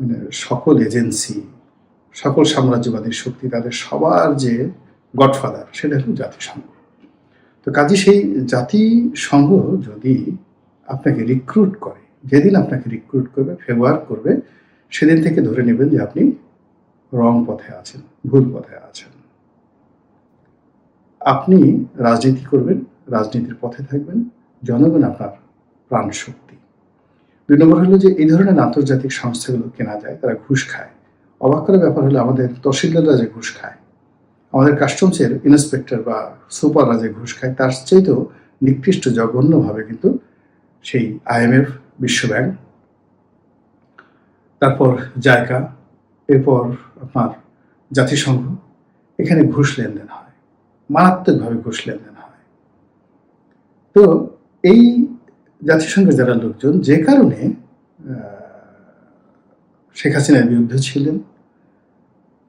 মানে সকল এজেন্সি, সকল সাম্রাজ্যবাদী শক্তি, তাদের সবার যে গডফাদার সেটা হলো জাতিসংঘ। তো কাজে সেই জাতিসংঘ যদি আপনাকে রিক্রুট করে, যেদিন আপনাকে রিক্রুট করবে ফেভার করবে, সেদিন থেকে ধরে নেবেন যে আপনি রং পথে আছেন, ভুল পথে আছেন। আপনি রাজনীতি করবেন, রাজনীতির পথে থাকবেন, জনগণ আপনার প্রাণ শক্তি দুই নম্বর হলো যে এই ধরনের আন্তর্জাতিক সংস্থাগুলো কেনা যায়, তারা ঘুষ খায়। অবাক করার ব্যাপার হলো আমাদের তহসিলদাররা যে ঘুষ খায়, আমাদের কাস্টমসের ইন্সপেক্টর বা সুপাররা যে ঘুষ খায়, তার চাইতেও নিকৃষ্ট, জঘন্যভাবে কিন্তু সেই আইএমএফ বিশ্বব্যাংক, তারপর জায়গা, এরপর আপনার জাতিসংঘ, এখানে ঘুষ লেনদেন হয়, মারাত্মকভাবে ঘুষ লেনদেন হয়। তো এই জাতিসংঘের যারা লোকজন, যে কারণে শেখ হাসিনার বিরুদ্ধে ছিলেন,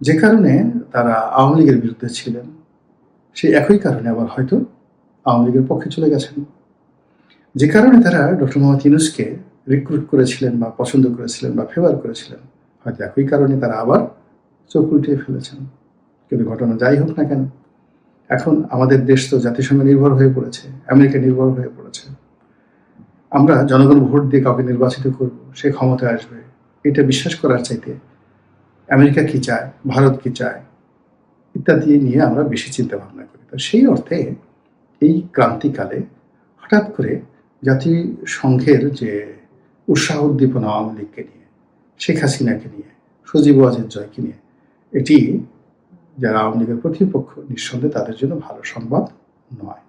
যে কারণে তারা আওয়ামী লীগের বিরুদ্ধে ছিলেন, সেই একই কারণে আবার হয়তো আওয়ামী লীগের পক্ষে চলে গেছেন। যে কারণে তারা ডক্টর মোহাম্মদ ইউনুসকে রিক্রুট করেছিলেন বা পছন্দ করেছিলেন বা ফেভার করেছিলেন, হয়তো একই কারণে তারা আবার চোখ উল্টিয়ে ফেলেছেন। কিন্তু ঘটনা যাই হোক না কেন, এখন আমাদের দেশ তো জাতিসংঘ নির্ভর হয়ে পড়েছে, আমেরিকা নির্ভর হয়ে পড়েছে। আমরা জনগণ ভোট দিয়ে কাউকে নির্বাচিত করব, সে ক্ষমতায় আসবে। এটা বিশ্বাস করার চাইতে আমেরিকা কি চায়, ভারত কি চায়, ইত্যাদি নিয়ে আমরা বেশি চিন্তা ভাবনা করি। তো সেই অর্থে এই ক্রান্তিকালে হঠাৎ করে জাতিসংঘের যে উৎসাহ উদ্দীপনা আওয়ামী লীগকে নিয়ে, শেখ হাসিনাকে নিয়ে, সজীব ওয়াজেদ জয়কে নিয়ে, এটি যারা আওয়ামী লীগের প্রতিপক্ষ, নিঃসন্দেহে তাদের জন্য ভালো সংবাদ নয়।